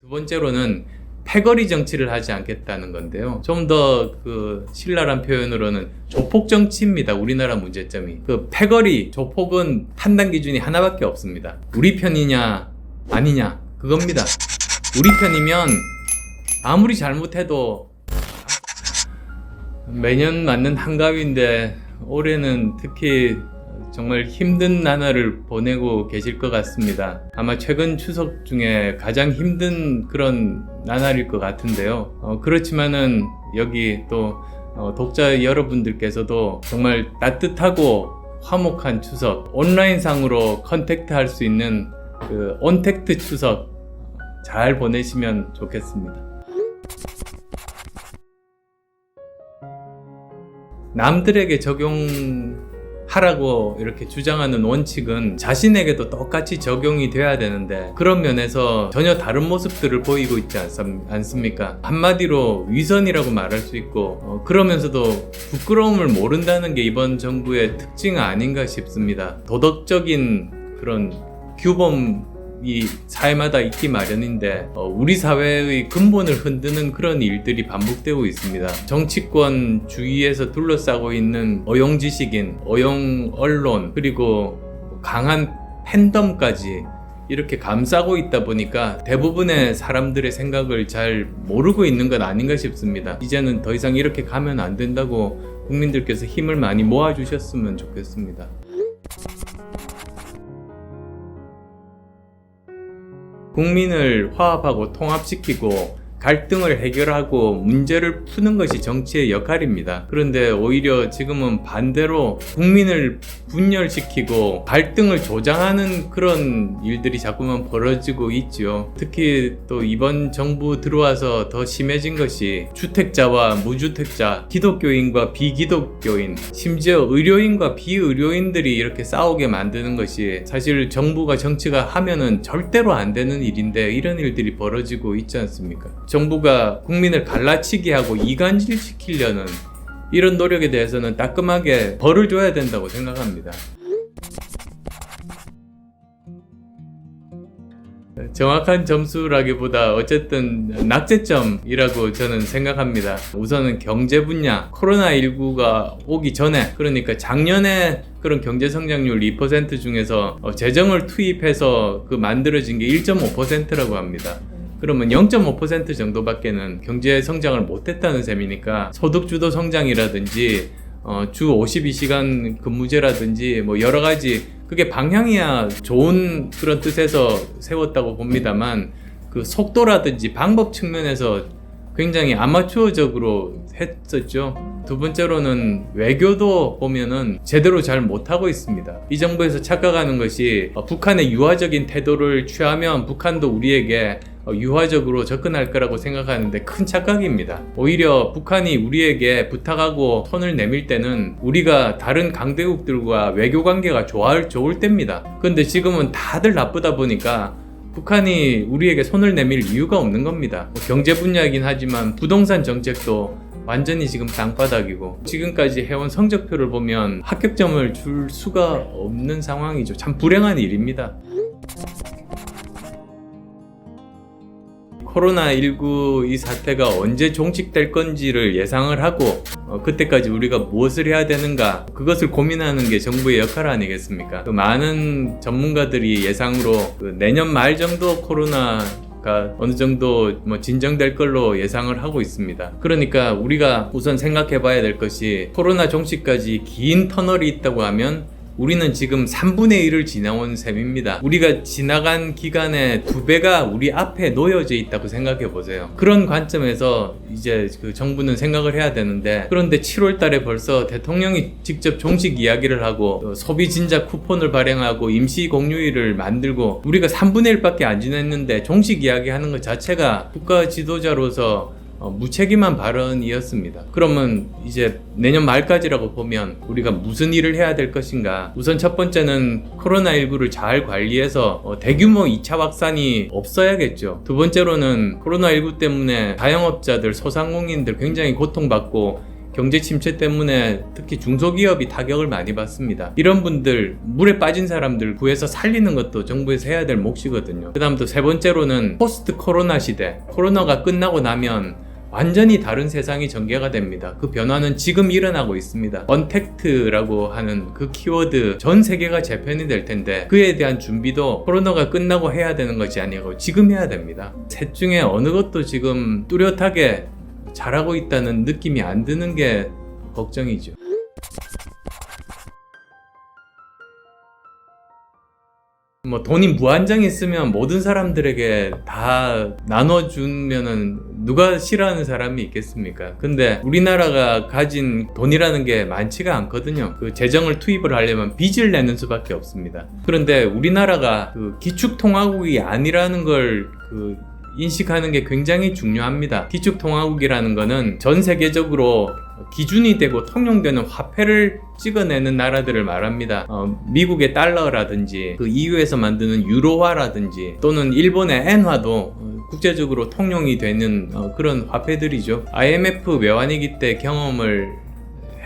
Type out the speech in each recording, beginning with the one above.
두 번째로는 패거리 정치를 하지 않겠다는 건데요. 좀 더 그 신랄한 표현으로는 조폭 정치입니다. 우리나라 문제점이. 그 패거리, 조폭은 판단 기준이 하나밖에 없습니다. 우리 편이냐, 아니냐, 그겁니다. 우리 편이면 아무리 잘못해도 매년 맞는 한가위인데 올해는 특히 정말 힘든 나날을 보내고 계실 것 같습니다. 아마 최근 추석 중에 가장 힘든 그런 나날일 것 같은데요. 어, 그렇지만은 여기 또 어, 독자 여러분들께서도 정말 따뜻하고 화목한 추석, 온라인상으로 컨택트 할 수 있는 그 온택트 추석 잘 보내시면 좋겠습니다. 남들에게 적용 하라고 이렇게 주장하는 원칙은 자신에게도 똑같이 적용이 돼야 되는데 그런 면에서 전혀 다른 모습들을 보이고 있지 않습, 않습니까? 한마디로 위선이라고 말할 수 있고 어, 그러면서도 부끄러움을 모른다는 게 이번 정부의 특징 아닌가 싶습니다. 도덕적인 그런 규범 이 사회마다 있기 마련인데 어, 우리 사회의 근본을 흔드는 그런 일들이 반복되고 있습니다. 정치권 주위에서 둘러싸고 있는 어용 지식인, 어용 언론 그리고 강한 팬덤까지 이렇게 감싸고 있다 보니까 대부분의 사람들의 생각을 잘 모르고 있는 것 아닌가 싶습니다. 이제는 더 이상 이렇게 가면 안 된다고 국민들께서 힘을 많이 모아주셨으면 좋겠습니다. 국민을 화합하고 통합시키고 갈등을 해결하고 문제를 푸는 것이 정치의 역할입니다. 그런데 오히려 지금은 반대로 국민을 분열시키고 갈등을 조장하는 그런 일들이 자꾸만 벌어지고 있죠. 특히 또 이번 정부 들어와서 더 심해진 것이 주택자와 무주택자, 기독교인과 비기독교인, 심지어 의료인과 비의료인들이 이렇게 싸우게 만드는 것이 사실 정부가 정치가 하면은 절대로 안 되는 일인데 이런 일들이 벌어지고 있지 않습니까? 정부가 국민을 갈라치게 하고 이간질 시키려는 이런 노력에 대해서는 따끔하게 벌을 줘야 된다고 생각합니다. 정확한 점수라기보다 어쨌든 낙제점이라고 저는 생각합니다. 우선은 경제 분야, 코로나19가 오기 전에, 그러니까 작년에 그런 경제 성장률 2% 중에서 어, 재정을 투입해서 그 만들어진 게 1.5%라고 합니다. 그러면 0.5% 정도밖에는 경제 성장을 못했다는 셈이니까 소득주도 성장이라든지 어, 주 52시간 근무제라든지 뭐 여러 가지 그게 방향이야 좋은 그런 뜻에서 세웠다고 봅니다만 그 속도라든지 방법 측면에서 굉장히 아마추어적으로 했었죠. 두 번째로는 외교도 보면은 제대로 잘 못하고 있습니다. 이 정부에서 착각하는 것이 어, 북한의 유화적인 태도를 취하면 북한도 우리에게 어, 유화적으로 접근할 거라고 생각하는데 큰 착각입니다. 오히려 북한이 우리에게 부탁하고 손을 내밀 때는 우리가 다른 강대국들과 외교 관계가 좋을, 좋을 때입니다. 근데 지금은 다들 나쁘다 보니까 북한이 우리에게 손을 내밀 이유가 없는 겁니다. 뭐 경제 분야이긴 하지만 부동산 정책도 완전히 지금 땅바닥이고 지금까지 해온 성적표를 보면 합격점을 줄 수가 없는 상황이죠. 참 불행한 일입니다. 코로나19 이 사태가 언제 종식될 건지를 예상을 하고 어, 그때까지 우리가 무엇을 해야 되는가 그것을 고민하는 게 정부의 역할 아니겠습니까? 그 많은 전문가들이 예상으로 그 내년 말 정도 코로나 가 어느 정도 뭐 진정될 걸로 예상을 하고 있습니다. 그러니까 우리가 우선 생각해 봐야 될 것이 코로나 종식까지 긴 터널이 있다고 하면 우리는 지금 3분의 1을 지나온 셈입니다. 우리가 지나간 기간의 두 배가 우리 앞에 놓여져 있다고 생각해 보세요. 그런 관점에서 이제 그 정부는 생각을 해야 되는데 그런데 7월 달에 벌써 대통령이 직접 종식 이야기를 하고 또 소비 진작 쿠폰을 발행하고 임시 공휴일을 만들고 우리가 3분의 1밖에 안 지냈는데 종식 이야기 하는 것 자체가 국가 지도자로서 어, 무책임한 발언이었습니다. 그러면 이제 내년 말까지라고 보면 우리가 무슨 일을 해야 될 것인가? 우선 첫 번째는 코로나19를 잘 관리해서 어, 대규모 2차 확산이 없어야겠죠. 두 번째로는 코로나19 때문에 자영업자들, 소상공인들 굉장히 고통받고 경제 침체 때문에 특히 중소기업이 타격을 많이 받습니다. 이런 분들 물에 빠진 사람들 구해서 살리는 것도 정부에서 해야 될 몫이거든요. 그 다음 또 세 번째로는 포스트 코로나 시대 코로나가 끝나고 나면 완전히 다른 세상이 전개가 됩니다. 그 변화는 지금 일어나고 있습니다. 언택트라고 하는 그 키워드 전 세계가 재편이 될 텐데 그에 대한 준비도 코로나가 끝나고 해야 되는 것이 아니고 지금 해야 됩니다. 셋 중에 어느 것도 지금 뚜렷하게 잘하고 있다는 느낌이 안 드는 게 걱정이죠. 뭐 돈이 무한정 있으면 모든 사람들에게 다 나눠주면은 누가 싫어하는 사람이 있겠습니까? 근데 우리나라가 가진 돈이라는 게 많지가 않거든요. 그 재정을 투입을 하려면 빚을 내는 수밖에 없습니다. 그런데 우리나라가 그 기축통화국이 아니라는 걸그 인식하는 게 굉장히 중요합니다. 기축통화국이라는 거는 전 세계적으로 기준이 되고 통용되는 화폐를 찍어내는 나라들을 말합니다. 어, 미국의 달러라든지 그 EU에서 만드는 유로화라든지 또는 일본의 엔화도 어, 국제적으로 통용이 되는 어, 그런 화폐들이죠. IMF 외환위기 때 경험을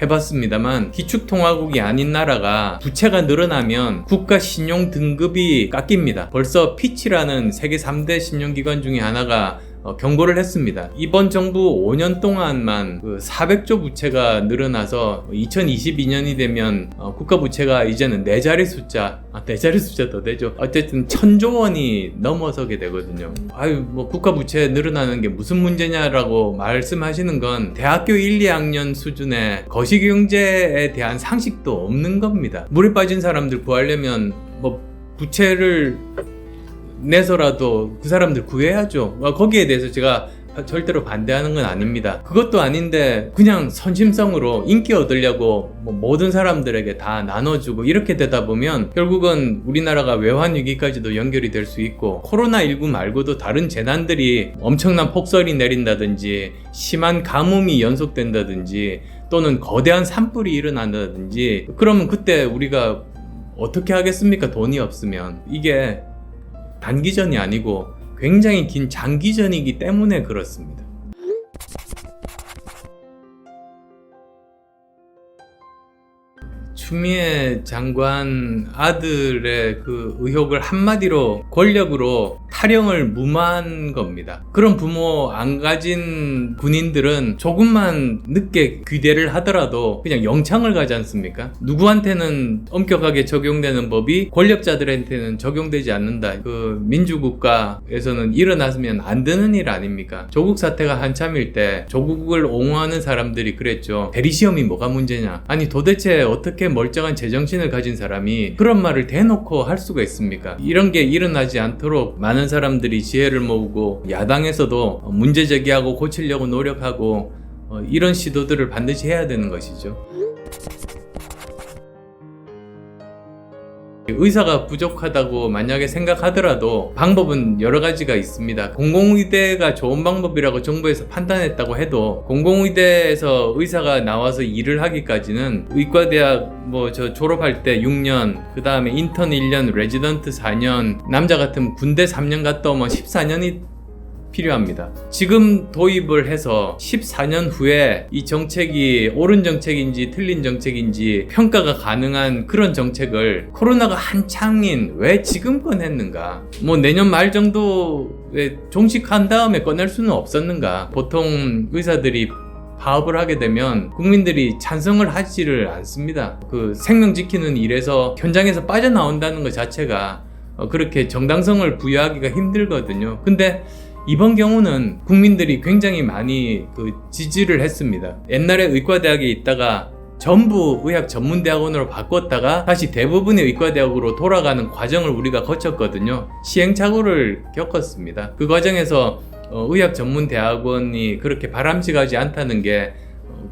해봤습니다만 기축통화국이 아닌 나라가 부채가 늘어나면 국가 신용 등급이 깎입니다. 벌써 피치라는 세계 3대 신용기관 중에 하나가 어, 경고를 했습니다. 이번 정부 5년 동안만 그 400조 부채가 늘어나서 2022년이 되면 어, 국가 부채가 이제는 네 자리 숫자, 아, 네 자리 숫자 더 되죠. 어쨌든 천조 원이 넘어서게 되거든요. 아유, 뭐 국가 부채 늘어나는 게 무슨 문제냐라고 말씀하시는 건 대학교 1, 2학년 수준의 거시경제에 대한 상식도 없는 겁니다. 물에 빠진 사람들 구하려면 뭐 부채를 내서라도 그 사람들 구해야죠. 어, 거기에 대해서 제가 절대로 반대하는 건 아닙니다. 그것도 아닌데 그냥 선심성으로 인기 얻으려고 뭐 모든 사람들에게 다 나눠주고 이렇게 되다 보면 결국은 우리나라가 외환 위기까지도 연결이 될 수 있고 코로나19 말고도 다른 재난들이 엄청난 폭설이 내린다든지 심한 가뭄이 연속된다든지 또는 거대한 산불이 일어난다든지 그러면 그때 우리가 어떻게 하겠습니까? 돈이 없으면 이게 단기전이 아니고 굉장히 긴 장기전이기 때문에 그렇습니다. 추미애 장관 아들의 그 의혹을 한마디로 권력으로 타령을 무마한 겁니다. 그런 부모 안 가진 군인들은 조금만 늦게 귀대를 하더라도 그냥 영창을 가지 않습니까? 누구한테는 엄격하게 적용되는 법이 권력자들한테는 적용되지 않는다. 그 민주국가에서는 일어났으면 안 되는 일 아닙니까? 조국 사태가 한참일 때 조국을 옹호하는 사람들이 그랬죠. 대리시험이 뭐가 문제냐? 아니 도대체 어떻게 멀쩡한 제정신을 가진 사람이 그런 말을 대놓고 할 수가 있습니까? 이런 게 일어나지 않도록 많은 사람들이 지혜를 모으고 야당에서도 문제 제기하고 고치려고 노력하고 어, 이런 시도들을 반드시 해야 되는 것이죠. 의사가 부족하다고 만약에 생각하더라도 방법은 여러 가지가 있습니다. 공공의대가 좋은 방법이라고 정부에서 판단했다고 해도 공공의대에서 의사가 나와서 일을 하기까지는 의과대학 뭐 저 졸업할 때 6년, 그 다음에 인턴 1년, 레지던트 4년, 남자 같으면 군대 3년 갔다 오면 14년이 필요합니다. 지금 도입을 해서 14년 후에 이 정책이 옳은 정책인지 틀린 정책인지 평가가 가능한 그런 정책을 코로나가 한창인 왜 지금 꺼냈는가? 뭐 내년 말 정도에 종식한 다음에 꺼낼 수는 없었는가? 보통 의사들이 파업을 하게 되면 국민들이 찬성을 하지를 않습니다. 그 생명 지키는 일에서 현장에서 빠져나온다는 것 자체가 어, 그렇게 정당성을 부여하기가 힘들거든요. 근데 이번 경우는 국민들이 굉장히 많이 그 지지를 했습니다. 옛날에 의과대학에 있다가 전부 의학 전문대학원으로 바꿨다가 다시 대부분의 의과대학으로 돌아가는 과정을 우리가 거쳤거든요. 시행착오를 겪었습니다. 그 과정에서 어, 의학 전문대학원이 그렇게 바람직하지 않다는 게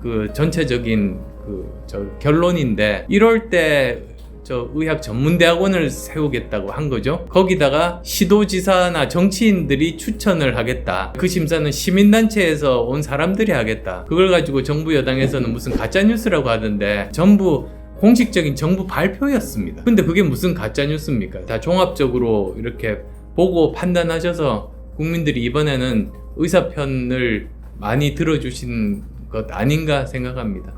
그 전체적인 그 결론인데 이럴 때 저 의학 전문대학원을 세우겠다고 한 거죠. 거기다가 시도지사나 정치인들이 추천을 하겠다. 그 심사는 시민단체에서 온 사람들이 하겠다. 그걸 가지고 정부 여당에서는 무슨 가짜뉴스라고 하던데 전부 공식적인 정부 발표였습니다. 근데 그게 무슨 가짜뉴스입니까? 다 종합적으로 이렇게 보고 판단하셔서 국민들이 이번에는 의사 편을 많이 들어주신 것 아닌가 생각합니다.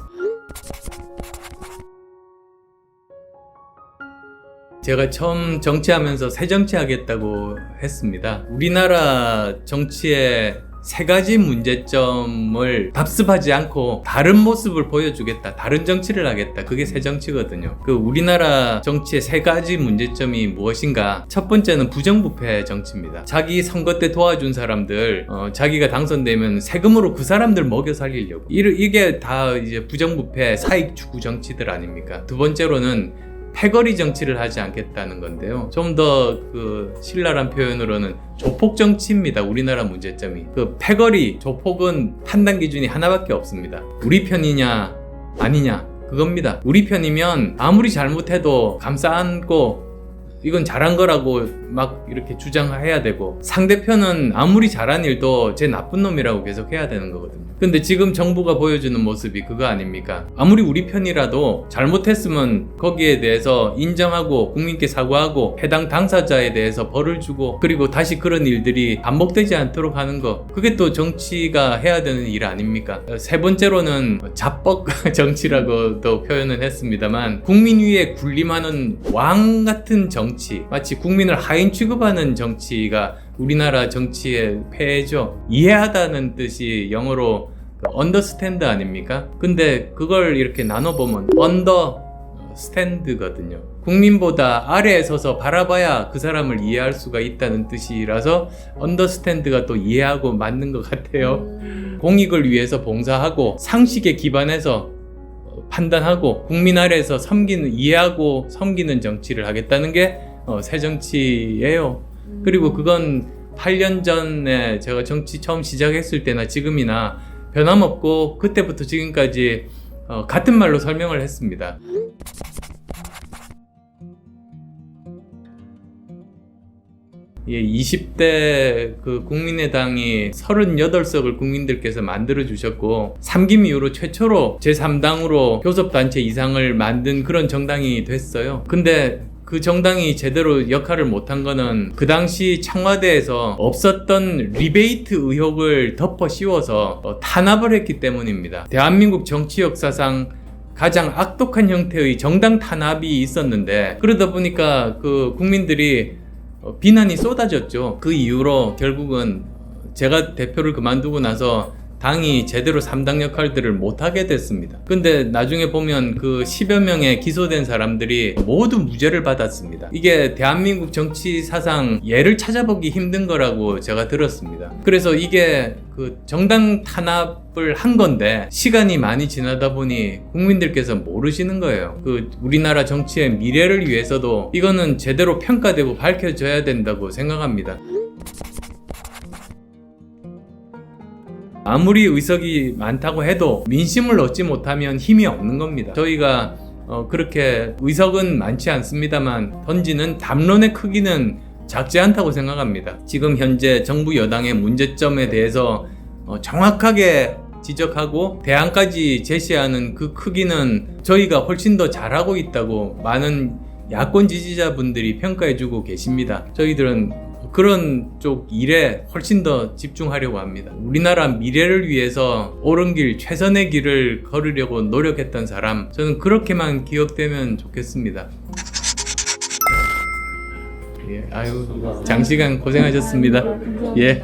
제가 처음 정치하면서 새 정치하겠다고 했습니다. 우리나라 정치의 세 가지 문제점을 답습하지 않고 다른 모습을 보여주겠다. 다른 정치를 하겠다. 그게 새 정치거든요. 그 우리나라 정치의 세 가지 문제점이 무엇인가? 첫 번째는 부정부패 정치입니다. 자기 선거 때 도와준 사람들, 어, 자기가 당선되면 세금으로 그 사람들 먹여 살리려고. 이- 이게 다 이제 부정부패 사익 추구 정치들 아닙니까? 두 번째로는 패거리 정치를 하지 않겠다는 건데요. 좀 더 그 신랄한 표현으로는 조폭 정치입니다. 우리나라 문제점이. 그 패거리, 조폭은 판단 기준이 하나밖에 없습니다. 우리 편이냐, 아니냐. 그겁니다. 우리 편이면 아무리 잘못해도 감싸 안고 이건 잘한 거라고 막 이렇게 주장해야 되고 상대편은 아무리 잘한 일도 제 나쁜 놈이라고 계속 해야 되는 거거든요. 근데 지금 정부가 보여주는 모습이 그거 아닙니까? 아무리 우리 편이라도 잘못했으면 거기에 대해서 인정하고 국민께 사과하고 해당 당사자에 대해서 벌을 주고 그리고 다시 그런 일들이 반복되지 않도록 하는 거 그게 또 정치가 해야 되는 일 아닙니까? 어, 세 번째로는 자뻑 정치라고도 표현을 했습니다만 국민 위에 군림하는 왕 같은 정치 마치 국민을 하인 취급하는 정치가 우리나라 정치의 폐해죠. 이해하다는 뜻이 영어로 언더스탠드 아닙니까? 근데 그걸 이렇게 나눠보면 언더 스탠드거든요. 국민보다 아래에 서서 바라봐야 그 사람을 이해할 수가 있다는 뜻이라서 언더스탠드가 또 이해하고 맞는 것 같아요. 음. 공익을 위해서 봉사하고 상식에 기반해서 어, 판단하고 국민 아래에서 섬기는 이해하고 섬기는 정치를 하겠다는 게 어, 새 정치예요. 그리고 그건 8년 전에 제가 정치 처음 시작했을 때나 지금이나 변함없고 그때부터 지금까지 어, 같은 말로 설명을 했습니다. 예, 20대 그 국민의당이 38석을 국민들께서 만들어 주셨고 3김 이후로 최초로 제3당으로 교섭단체 이상을 만든 그런 정당이 됐어요. 근데 그 정당이 제대로 역할을 못한 거는 그 당시 청와대에서 없었던 리베이트 의혹을 덮어 씌워서 어, 탄압을 했기 때문입니다. 대한민국 정치 역사상 가장 악독한 형태의 정당 탄압이 있었는데 그러다 보니까 그 국민들이 어, 비난이 쏟아졌죠. 그 이후로 결국은 제가 대표를 그만두고 나서 당이 제대로 3당 역할들을 못하게 됐습니다. 근데 나중에 보면 그 10여 명의 기소된 사람들이 모두 무죄를 받았습니다. 이게 대한민국 정치 사상 예를 찾아보기 힘든 거라고 제가 들었습니다. 그래서 이게 그 정당 탄압을 한 건데 시간이 많이 지나다 보니 국민들께서 모르시는 거예요. 그 우리나라 정치의 미래를 위해서도 이거는 제대로 평가되고 밝혀져야 된다고 생각합니다. 아무리 의석이 많다고 해도 민심을 얻지 못하면 힘이 없는 겁니다. 저희가 어, 그렇게 의석은 많지 않습니다만 던지는 담론의 크기는 작지 않다고 생각합니다. 지금 현재 정부 여당의 문제점에 대해서 어, 정확하게 지적하고 대안까지 제시하는 그 크기는 저희가 훨씬 더 잘하고 있다고 많은 야권 지지자분들이 평가해주고 계십니다. 저희들은 그런 쪽 일에 훨씬 더 집중하려고 합니다. 우리나라 미래를 위해서 옳은 길, 최선의 길을 걸으려고 노력했던 사람, 저는 그렇게만 기억되면 좋겠습니다. 예, 아유, 장시간 고생하셨습니다. 예.